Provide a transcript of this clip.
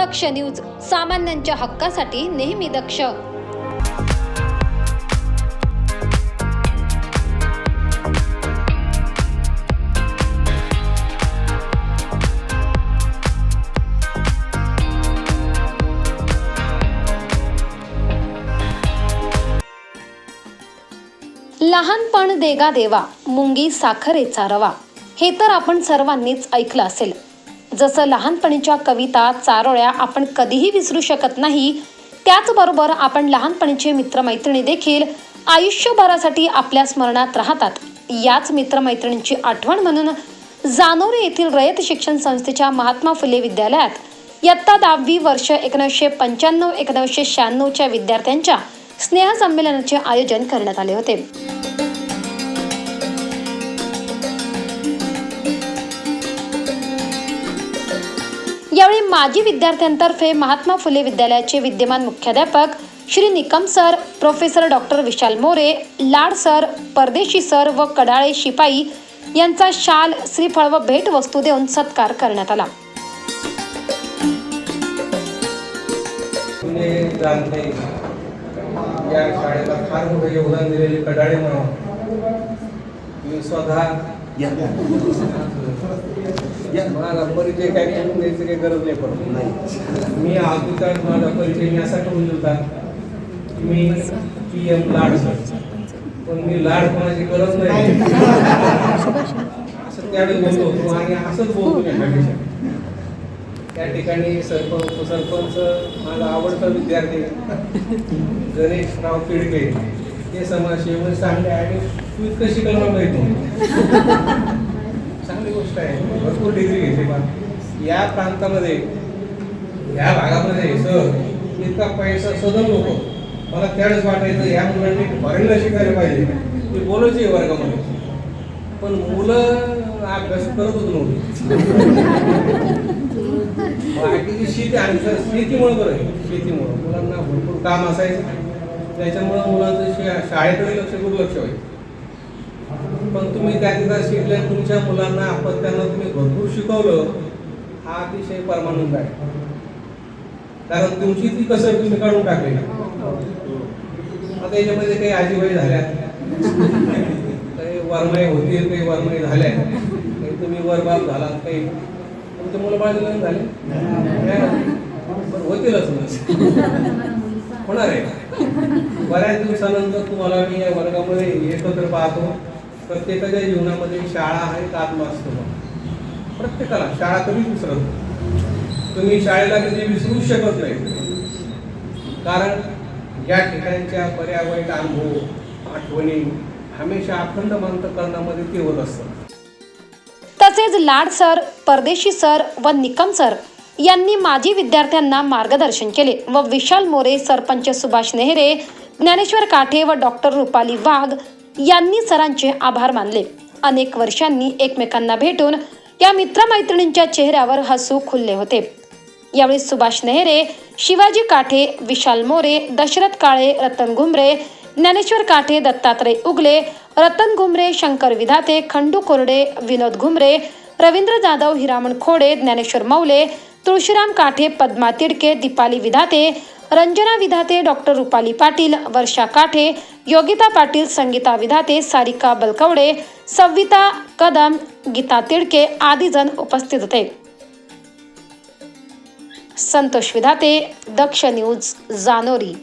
दक्ष news सामान्यांच्या हक्कासाठी नेहमी दक्ष. लहानपण देगा देवा मुंगी साखरेचा रवा. हे तर आपण सर्वांनीच ऐकलं असेल. जसं लहानपणीच्या कविता चारोळ्या आपण कधीही विसरू शकत नाही त्याचबरोबर आपण लहानपणीचे मित्रमैत्रिणी देखील आयुष्यभरासाठी आपल्या स्मरणात राहतात. याच मित्रमैत्रिणींची आठवण म्हणून जानोरी येथील रयत शिक्षण संस्थेच्या महात्मा फुले विद्यालयात इयत्ता दहावी वर्ष एकोणीसशे पंच्याण्णव एकोणीसशे शहाण्णवच्या विद्यार्थ्यांच्या स्नेहसंमेलनाचे आयोजन करण्यात आले होते. यावेळी माजी विद्यार्थ्यांतर्फे महात्मा फुले विद्यालयाचे विद्यमान मुख्याध्यापक Shri Nikam sir professor doctor Vishal More Lad sir Pardeshi sir व कडाळे शिपाई यांचा शाल श्रीफळ व भेटवस्तू देऊन सत्कार करण्यात आला. या शाळेला फार मोठं योगदान दिलेले कडाळे म्हणून. मी स्वतः मला परिचय काय करून द्यायचं काही गरज नाही पडत. मी अगोदर माझा परिचय मी असा करून की मी पी एम लाड सर. पण मी लाड कोणाची गरज नाही. असं त्यावेळेस बोललो होतो आणि असंच बोलतो मी त्या ठिकाणी सरपंच उपसरपंच माझा आवडता विद्यार्थी गणेशराव पिडके. ते समाजसेवक चांगले आणि कशी करणार शिकवणार माहिती चांगली गोष्ट आहे. भरपूर डिग्री घेतली पण या प्रांतामध्ये या भागामध्ये सर इतका पैसा सदन लोक मला त्यावेळेस वाटायचं या मुलांनी फॉरेनला शिकायला पाहिजे मी बोलायचे वर्गामध्ये. पण मुलं अभ्यास करतच नव्हती. बाकीची शेती आणि सर शेतीमुळे बरं आहे. शेतीमुळं. मुलांना भरपूर काम असायचं. त्याच्यामुळं मुलांचं शा- शाळेकडे लक्ष दुर्लक्ष व्हायचं पण तुम्ही त्या तिथं शिकले तुमच्या मुलांना आपण त्यांना तुम्ही भरपूर शिकवलं हा अतिशय परमानंद आहे. कारण तुमची ती कसं तुम्ही काढून टाकली आता याच्यामध्ये काही आजीबाई झाल्या. काही वरमाई होतील काही वरमाई झाल्या. काही तुम्ही वरबाप झाला काही तुमचे मुलं बाळ लग्न झाले पण होतीलच होणार आहे. बऱ्याच दिवसानंतर तुम्हाला मी या वर्गामध्ये एकत्र पाहतो. प्रत्येकाच्या जीवनामध्ये शाळा हा एक आत्मा असतो प्रत्येकाला शाळा कधीच विसरत तुम्ही शाळेला कधी विसरू शकत नाही. कारण या ठिकाणच्या बऱ्या वाईट अनुभव आठवणी हमेशा अखंड अंतकरणामध्ये ते होत असतात. तसेच लाड सर परदेशी सर व निकम सर यांनी माजी विद्यार्थ्यांना मार्गदर्शन केले व विशाल मोरे सरपंच सुभाष नेहरे ज्ञानेश्वर काठे व डॉक्टर रुपाली वाघ यांनी सरांचे आभार मानले. अनेक वर्षांनी एकमेकांना भेटून या मित्रमैत्रिणींच्या चेहऱ्यावर हसू खुलले होते. यावेळी सुभाष नेहरे शिवाजी काठे विशाल मोरे दशरथ काळे रतन घुमरे ज्ञानेश्वर काठे दत्तात्रय उगले रतन घुमरे शंकर विधाते खंडू कोरडे विनोद घुमरे रवींद्र जाधव हिरामण खोडे ज्ञानेश्वर मौले तुळशीराम काठे पद्मा तिडके दीपाली विधाते रंजना विधाते डॉक्टर रुपाली पाटील वर्षा काठे योगिता पाटील संगीता विधाते सारिका बलकवडे सविता कदम गीता तिडके आदी जण उपस्थित होते. संतोष विधाते दक्ष न्यूज जानोरी.